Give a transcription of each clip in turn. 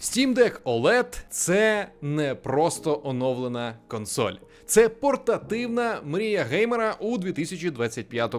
Steam Deck OLED це не просто оновлена консоль. Це портативна мрія геймера у 2025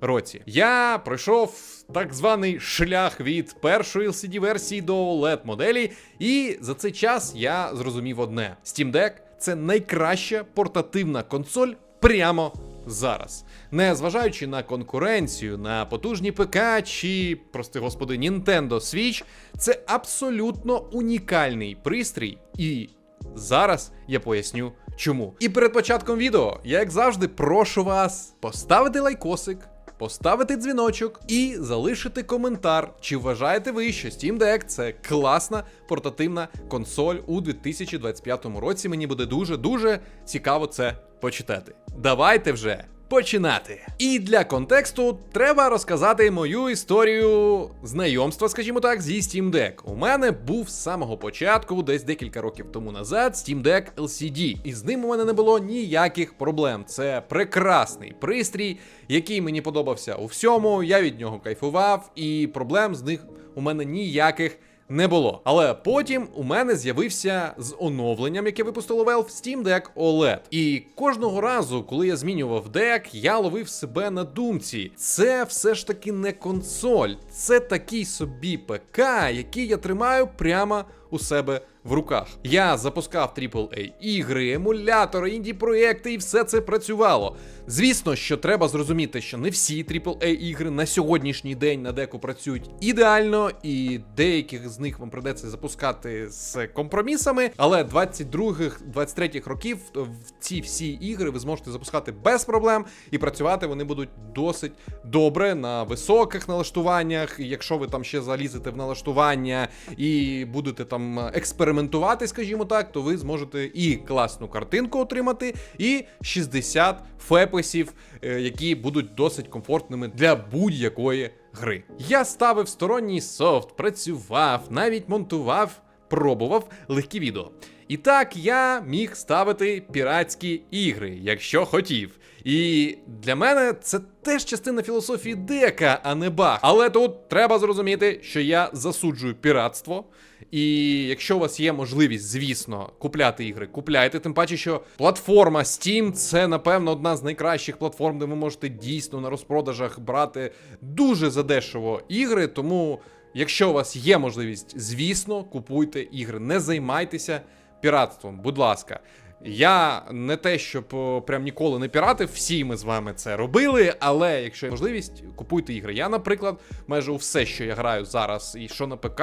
році. Я пройшов так званий шлях від першої LCD версії до OLED моделі, і за цей час я зрозумів одне: Steam Deck це найкраща портативна консоль прямо зараз. Не зважаючи на конкуренцію, на потужні ПК чи, прости господи, Nintendo Switch, це абсолютно унікальний пристрій. І зараз я поясню чому. І перед початком відео, я як завжди, прошу вас поставити лайкосик. Поставити дзвіночок і залишити коментар, чи вважаєте ви, що Steam Deck це класна портативна консоль у 2025 році. Мені буде дуже дуже цікаво це почитати. Давайте вже починати. І для контексту треба розказати мою історію знайомства, скажімо так, зі Steam Deck. У мене був з самого початку, десь декілька років тому назад, Steam Deck LCD. І з ним у мене не було ніяких проблем. Це прекрасний пристрій, який мені подобався у всьому. Я від нього кайфував, і проблем з них у мене ніяких не було. Але потім у мене з'явився з оновленням, яке випустило Valve, Steam Deck OLED. І кожного разу, коли я змінював дек, я ловив себе на думці. Це все ж таки не консоль, це такий собі ПК, який я тримаю прямо у себе в руках. Я запускав AAA ігри, емулятори, інді проекти, і все це працювало. Звісно, що треба зрозуміти, що не всі AAA ігри на сьогоднішній день на деку працюють ідеально, і деяких з них вам придеться запускати з компромісами. Але 22-23 років в ці всі ігри ви зможете запускати без проблем, і працювати вони будуть досить добре на високих налаштуваннях. І Якщо ви там ще залізете в налаштування і будете там експериментувати, скажімо так, то ви зможете і класну картинку отримати, і 60 фепесів, е, які будуть досить комфортними для будь-якої гри. Я ставив сторонній софт, працював, навіть монтував, пробував легкі відео. І так я міг ставити піратські ігри, якщо хотів. І для мене це теж частина філософії дека, а не баг. Але тут треба зрозуміти, що я засуджую піратство. І якщо у вас є можливість, звісно, купляти ігри, купляйте. Тим паче, що платформа Steam це, напевно, одна з найкращих платформ, де ви можете дійсно на розпродажах брати дуже задешево ігри. Тому, якщо у вас є можливість, звісно, купуйте ігри, не займайтеся піратством, будь ласка. Я не те, щоб прям ніколи не піратив, всі ми з вами це робили, але якщо є можливість, купуйте ігри. Я, наприклад, майже у все, що я граю зараз, і що на ПК,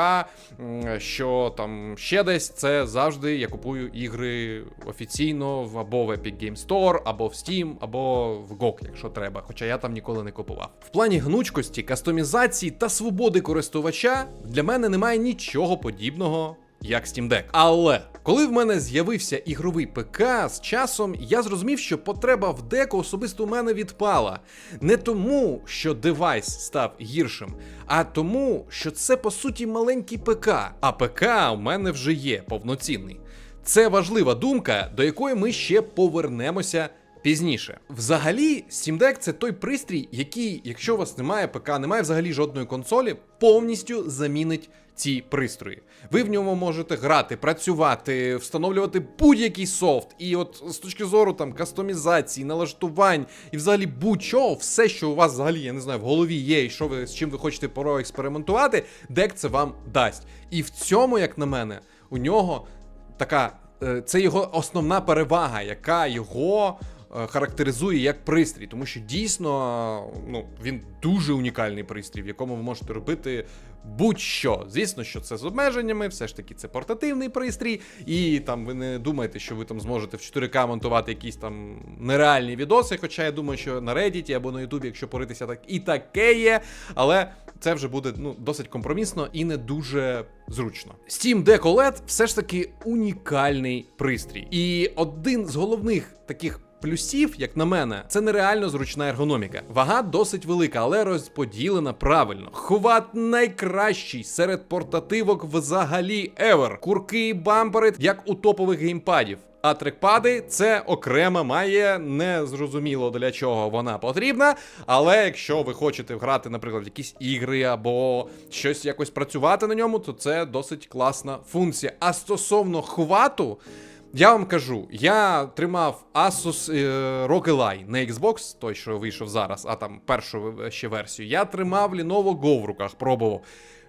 що там ще десь, це завжди я купую ігри офіційно або в Epic Game Store, або в Steam, або в GOG, якщо треба. Хоча я там ніколи не купував. В плані гнучкості, кастомізації та свободи користувача для мене немає нічого подібного як Steam Deck. Але коли в мене з'явився ігровий ПК з часом, я зрозумів, що потреба в деку особисто у мене відпала. Не тому, що девайс став гіршим, а тому, що це по суті маленький ПК. А ПК у мене вже є повноцінний. Це важлива думка, до якої ми ще повернемося. Пізніше, взагалі, Steam Deck це той пристрій, який, якщо у вас немає ПК, немає взагалі жодної консолі, повністю замінить ці пристрої. Ви в ньому можете грати, працювати, встановлювати будь-який софт. І от з точки зору там кастомізації, налаштувань і взагалі будь-чого, все, що у вас взагалі, я не знаю, в голові є, і що ви з чим ви хочете проекспериментувати, дек це вам дасть. І в цьому, як на мене, у нього така. е, Це його основна перевага, яка його е, характеризує як пристрій, тому що дійсно ну, він дуже унікальний пристрій, в якому ви можете робити будь-що. Звісно, що це з обмеженнями, все ж таки це портативний пристрій, і там ви не думаєте, що ви там зможете в 4К монтувати якісь там нереальні відоси. Хоча я думаю, що на Reddit або на YouTube, якщо поритися, так і таке є. Але це вже буде ну, досить компромісно і не дуже зручно. Steam Deck OLED все ж таки унікальний пристрій. І один з головних таких плюсів, як на мене, це нереально зручна ергономіка. Вага досить велика, але розподілена правильно. Хват найкращий серед портативок взагалі ever. Курки і бампери, як у топових геймпадів. А трекпади це окремо має незрозуміло для чого вона потрібна. Але якщо ви хочете грати, наприклад, якісь ігри або щось якось працювати на ньому, то це досить класна функція. А стосовно хвату. Я вам кажу, я тримав Asus е, ROG Ally на Xbox, той, що вийшов зараз, а там першу ще версію. Я тримав Lenovo Go в руках, пробував.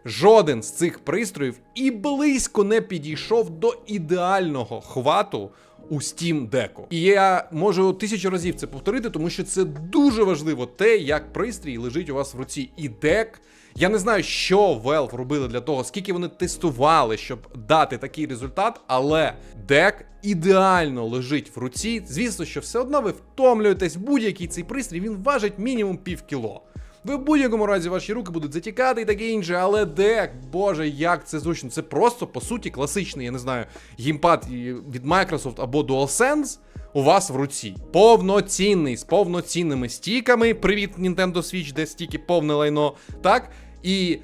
Жоден з цих пристроїв і близько не підійшов до ідеального хвату у Steam Deck. І я можу тисячу разів це повторити, тому що це дуже важливо те, як пристрій лежить у вас в руці. І дек. Я не знаю, що Valve робили для того, скільки вони тестували, щоб дати такий результат, але дек ідеально лежить в руці. Звісно, що все одно ви втомлюєтесь, будь-який цей пристрій він важить мінімум пів кіло. Ви в будь-якому разі ваші руки будуть затікати і таке інше, але дек, боже, як це зручно. Це просто по суті класичний, я не знаю, гімпад від Microsoft або DualSense у вас в руці. Повноцінний, з повноцінними стіками. Привіт, Nintendo Switch, де стіки повне лайно. Так? І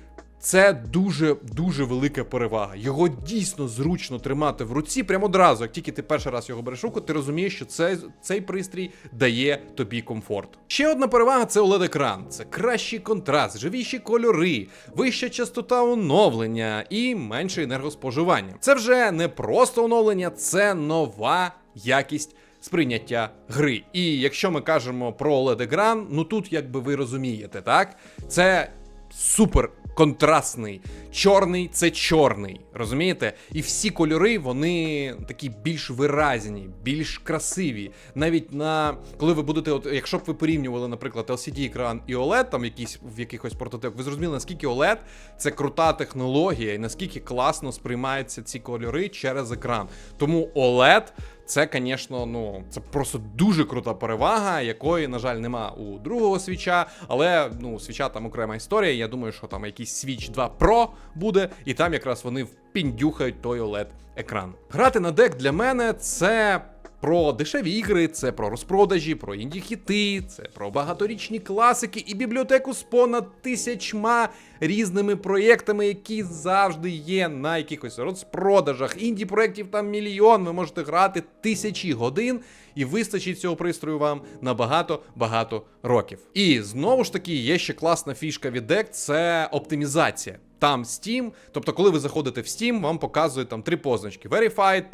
це дуже дуже велика перевага. Його дійсно зручно тримати в руці. Прямо одразу, як тільки ти перший раз його береш руку, ти розумієш, що цей, цей пристрій дає тобі комфорт. Ще одна перевага це oled екран Це кращий контраст, живіші кольори, вища частота оновлення і менше енергоспоживання. Це вже не просто оновлення, це нова якість. Сприйняття гри. І якщо ми кажемо про oled екран ну тут, якби ви розумієте, так? Це супер контрастний. Чорний це чорний, розумієте? І всі кольори вони такі більш виразні, більш красиві. Навіть на коли ви будете, от якщо б ви порівнювали, наприклад, LCD екран і OLED, там якісь в якихось портативах, ви зрозуміли, наскільки OLED це крута технологія, і наскільки класно сприймаються ці кольори через екран. Тому OLED це, звісно, ну це просто дуже крута перевага, якої, на жаль, нема у другого свіча. Але ну, свіча там окрема історія. Я думаю, що там якийсь Switch 2 Pro буде, і там якраз вони впіндюхають той oled екран. Грати на дек для мене це про дешеві ігри, це про розпродажі, про інді-хіти, це про багаторічні класики і бібліотеку з понад тисячма різними проєктами, які завжди є на якихось розпродажах. Інді-проєктів там мільйон. Ви можете грати тисячі годин, і вистачить цього пристрою вам на багато-багато років. І знову ж таки є ще класна фішка від DEC – це оптимізація. Там Steam, тобто, коли ви заходите в Steam, вам показують там три позначки: Verified,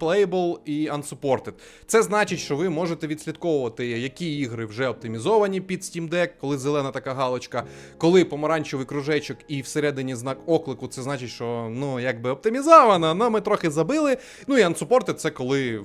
Playable і Unsupported. Це значить, що ви можете відслідковувати, які ігри вже оптимізовані під Steam Deck, коли зелена така галочка, коли помаранчевий кружечок і всередині знак оклику, це значить, що ну якби оптимізовано, але ми трохи забили. Ну і Unsupported це коли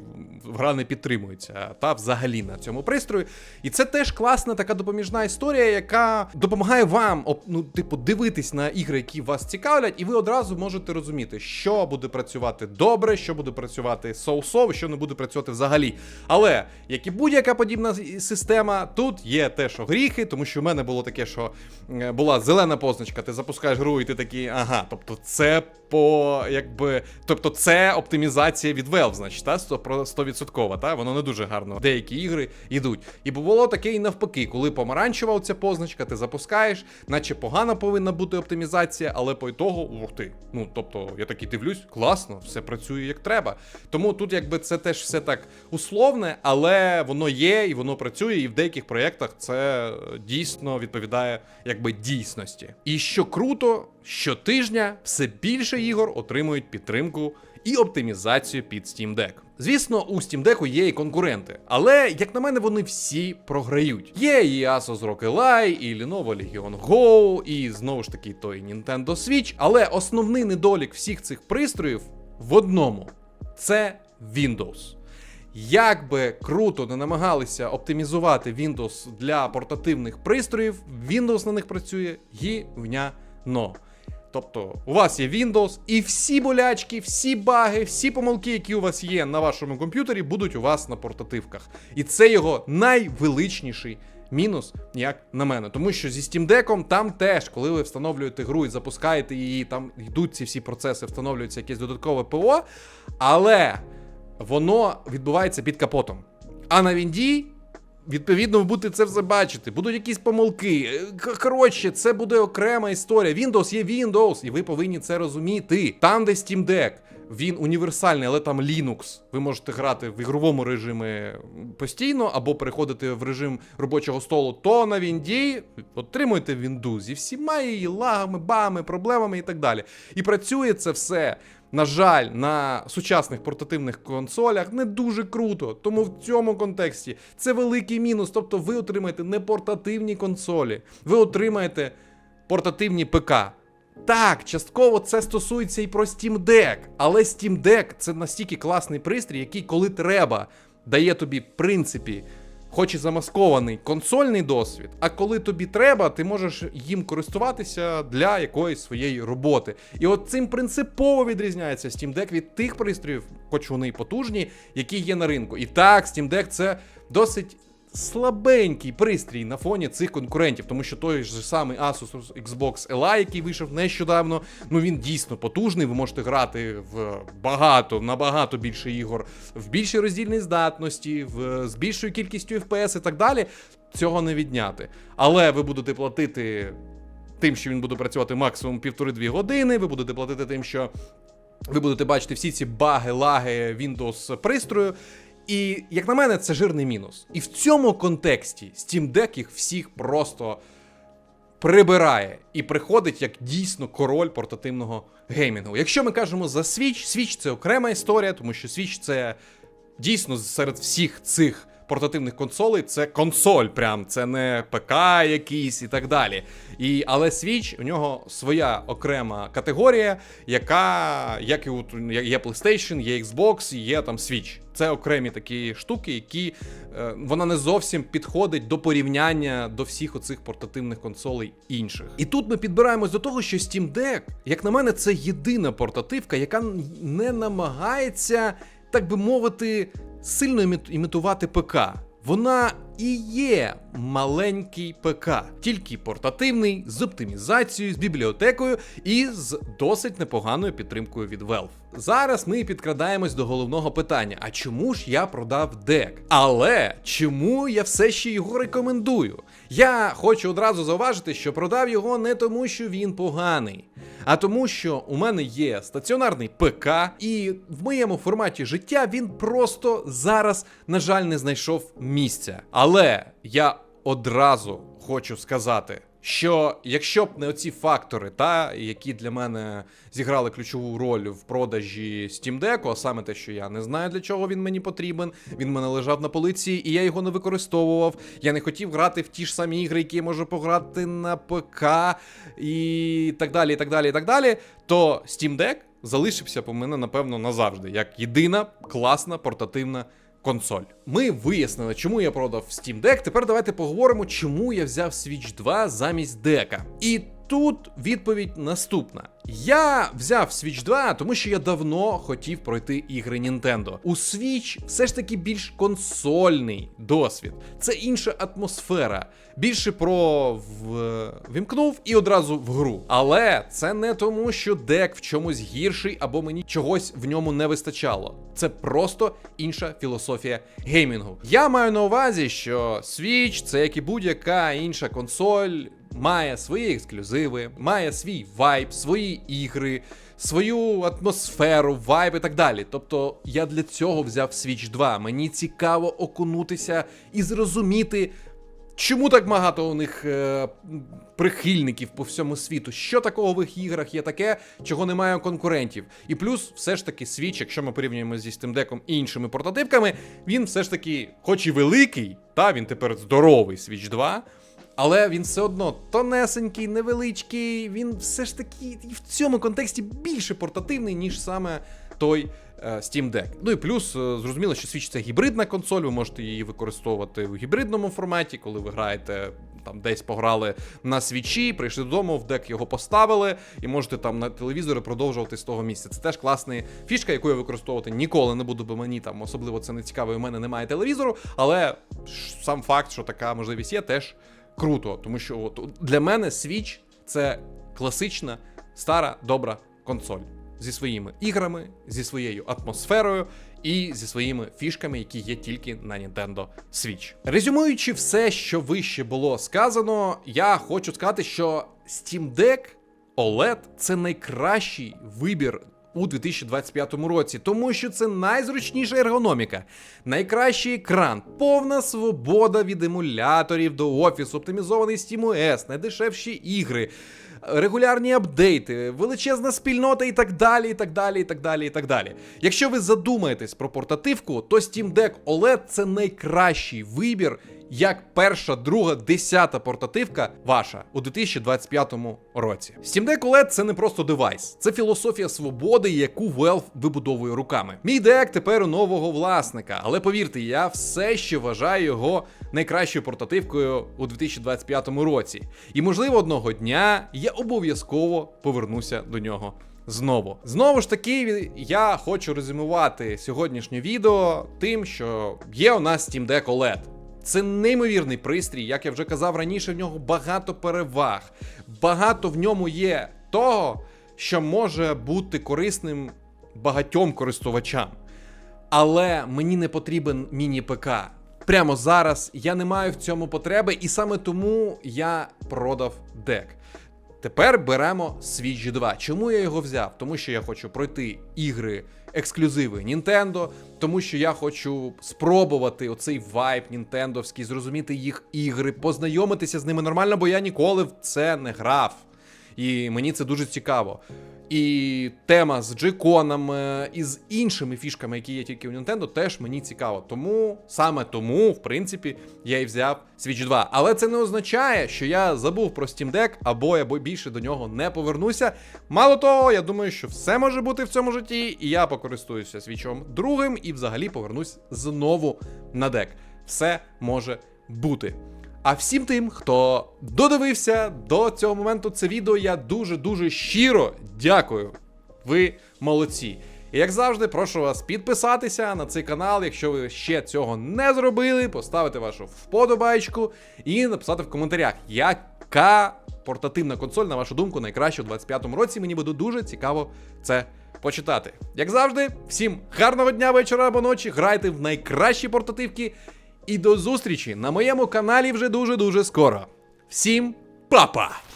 гра не підтримується, та взагалі на цьому пристрої. І це теж класна така допоміжна історія, яка допомагає вам ну, типу, дивитись на ігри, які які вас цікавлять, і ви одразу можете розуміти, що буде працювати добре, що буде працювати соусово, що не буде працювати взагалі. Але як і будь-яка подібна система, тут є те, що гріхи, тому що в мене було таке, що е, була зелена позначка, ти запускаєш гру, і ти такий, ага, тобто це по якби, тобто це оптимізація від Valve, значить, та 100%, та воно не дуже гарно. Деякі ігри йдуть. І було таке і навпаки, коли помаранчева оця позначка, ти запускаєш, наче погана повинна бути оптимізація, але по ітогу, ух ти. Ну тобто, я такий дивлюсь, класно, все працює як треба. Тому тут, якби це теж все так условне, але воно є і воно працює, і в деяких проєктах це дійсно відповідає якби дійсності. І що круто. Щотижня все більше ігор отримують підтримку і оптимізацію під Steam Deck. Звісно, у Steam Deck є і конкуренти, але, як на мене, вони всі програють. Є і Asus ROG Ally, і Lenovo Legion Go, і знову ж таки той Nintendo Switch. Але основний недолік всіх цих пристроїв в одному це Windows. Як би круто не намагалися оптимізувати Windows для портативних пристроїв, Windows на них працює гівняно. Тобто у вас є Windows, і всі болячки, всі баги, всі помилки, які у вас є на вашому комп'ютері, будуть у вас на портативках. І це його найвеличніший мінус, як на мене. Тому що зі Steam Deck там теж, коли ви встановлюєте гру і запускаєте її, там йдуть ці всі процеси, встановлюється якесь додаткове ПО, але воно відбувається під капотом. А на Вінді. Відповідно, ви будете це все бачити. Будуть якісь помилки. Е, Коротше, це буде окрема історія. Windows є Windows, і ви повинні це розуміти. Там, де Steam Deck, він універсальний, але там Linux. Ви можете грати в ігровому режимі постійно або переходити в режим робочого столу, то на Вінді отримуєте Windows зі всіма її лагами, бами, проблемами і так далі. І працює це все. На жаль, на сучасних портативних консолях не дуже круто. Тому в цьому контексті це великий мінус. Тобто ви отримаєте не портативні консолі, ви отримаєте портативні ПК. Так, частково це стосується і про Steam Deck, але Steam Deck це настільки класний пристрій, який, коли треба, дає тобі, в принципі, хоч і замаскований консольний досвід, а коли тобі треба, ти можеш їм користуватися для якоїсь своєї роботи. І от цим принципово відрізняється Steam Deck від тих пристроїв, хоч вони потужні, які є на ринку. І так, Steam Deck це досить слабенький пристрій на фоні цих конкурентів, тому що той же самий Asus Xbox Li, який вийшов нещодавно, ну він дійсно потужний. Ви можете грати в багато, набагато більше ігор, в більшій роздільній здатності, в з більшою кількістю FPS і так далі. Цього не відняти. Але ви будете платити тим, що він буде працювати максимум півтори-дві години. Ви будете платити тим, що ви будете бачити всі ці баги, лаги Windows пристрою. І, як на мене, це жирний мінус. І в цьому контексті Steam Deck їх всіх просто прибирає і приходить як дійсно король портативного геймінгу. Якщо ми кажемо за Switch, Switch це окрема історія, тому що Switch це дійсно серед всіх цих портативних консолей це консоль, прям це не ПК якийсь і так далі. І, але Switch, у нього своя окрема категорія, яка, як і от, є PlayStation, є Xbox, є там Switch. Це окремі такі штуки, які е, вона не зовсім підходить до порівняння до всіх оцих портативних консолей інших. І тут ми підбираємось до того, що Steam Deck, як на мене, це єдина портативка, яка не намагається, так би мовити, сильно імі- імітувати ПК. Вона і є маленький ПК, тільки портативний, з оптимізацією, з бібліотекою і з досить непоганою підтримкою від Valve. Зараз ми підкрадаємось до головного питання: а чому ж я продав дек? Але чому я все ще його рекомендую? Я хочу одразу зауважити, що продав його не тому, що він поганий, а тому, що у мене є стаціонарний ПК, і в моєму форматі життя він просто зараз, на жаль, не знайшов місця. Але я одразу хочу сказати. Що якщо б не оці фактори, та які для мене зіграли ключову роль в продажі Steam Deck, а саме те, що я не знаю для чого він мені потрібен, він мене лежав на полиці, і я його не використовував. Я не хотів грати в ті ж самі ігри, які я можу пограти на ПК, і так далі, і так далі, і так далі. То Steam Deck залишився по мене, напевно, назавжди, як єдина класна портативна консоль. Ми вияснили, чому я продав Steam Deck. Тепер давайте поговоримо, чому я взяв Switch 2 замість дека. І тут відповідь наступна: я взяв Switch 2, тому що я давно хотів пройти ігри Nintendo. У Switch все ж таки більш консольний досвід. Це інша атмосфера. Більше про в... вімкнув і одразу в гру. Але це не тому, що дек в чомусь гірший або мені чогось в ньому не вистачало. Це просто інша філософія геймінгу. Я маю на увазі, що Switch це як і будь-яка інша консоль. Має свої ексклюзиви, має свій вайб, свої ігри, свою атмосферу, вайб і так далі. Тобто я для цього взяв Switch 2. Мені цікаво окунутися і зрозуміти, Чому так багато у них е, прихильників по всьому світу? Що такого в їх іграх є таке, чого немає у конкурентів? І плюс, все ж таки, Switch, якщо ми порівнюємо зі Steam Deck і іншими портативками, він все ж таки, хоч і великий, та він тепер здоровий Switch 2. Але він все одно тонесенький, невеличкий. Він все ж таки і в цьому контексті більше портативний, ніж саме той е, Steam Deck. Ну і плюс, е, зрозуміло, що Switch це гібридна консоль, ви можете її використовувати в гібридному форматі, коли ви граєте. Там десь пограли на свічі, прийшли додому, в дек його поставили, і можете там на телевізорі продовжувати з того місця. Це теж класна фішка, яку я використовувати ніколи не буду, бо мені там особливо це не цікаво, і в мене немає телевізору. Але сам факт, що така можливість є, теж круто. Тому що от, для мене Switch це класична, стара, добра консоль. зі своїми іграми, зі своєю атмосферою і зі своїми фішками, які є тільки на Nintendo Switch. Резюмуючи все, що вище було сказано, я хочу сказати, що Steam Deck OLED це найкращий вибір. У 2025 році, тому що це найзручніша ергономіка, найкращий екран, повна свобода від емуляторів до офісу, оптимізований SteamOS, найдешевші ігри, регулярні апдейти, величезна спільнота і так далі, і так далі, і так далі, і так далі. Якщо ви задумаєтесь про портативку, то Steam Deck OLED це найкращий вибір, як перша, друга, десята портативка ваша у 2025 році. Steam Deck OLED це не просто девайс, це філософія свободи, яку Valve вибудовує руками. Мій дек тепер у нового власника, але повірте, я все ще вважаю його найкращою портативкою у 2025 році. І можливо одного дня я обов'язково повернуся до нього. Знову знову ж таки, я хочу резюмувати сьогоднішнє відео тим, що є у нас Steam Deck OLED. Це неймовірний пристрій, як я вже казав раніше, в нього багато переваг. Багато в ньому є того, що може бути корисним багатьом користувачам. Але мені не потрібен міні-ПК. Прямо зараз я не маю в цьому потреби, і саме тому я продав дек. Тепер беремо Switch 2. Чому я його взяв? Тому що я хочу пройти ігри, ексклюзиви Nintendo, тому що я хочу спробувати оцей вайб нінтендовський, зрозуміти їх ігри, познайомитися з ними нормально, бо я ніколи в це не грав. І мені це дуже цікаво. І тема з джейконами і з іншими фішками, які є тільки у Nintendo, теж мені цікаво. Тому саме тому, в принципі, я і взяв Switch 2. Але це не означає, що я забув про Steam Deck, або я більше до нього не повернуся. Мало того, я думаю, що все може бути в цьому житті, і я покористуюся Switch другим і взагалі повернусь знову на дек. Все може бути. А всім тим, хто додивився до цього моменту це відео, я дуже-дуже щиро дякую. Ви молодці. І як завжди, прошу вас підписатися на цей канал, якщо ви ще цього не зробили, поставити вашу вподобайку і написати в коментарях, яка портативна консоль, на вашу думку, найкраща у 25-му році. Мені буде дуже цікаво це почитати. Як завжди, всім гарного дня, вечора або ночі. Грайте в найкращі портативки. І до зустрічі на моєму каналі вже дуже-дуже скоро. Всім па-па!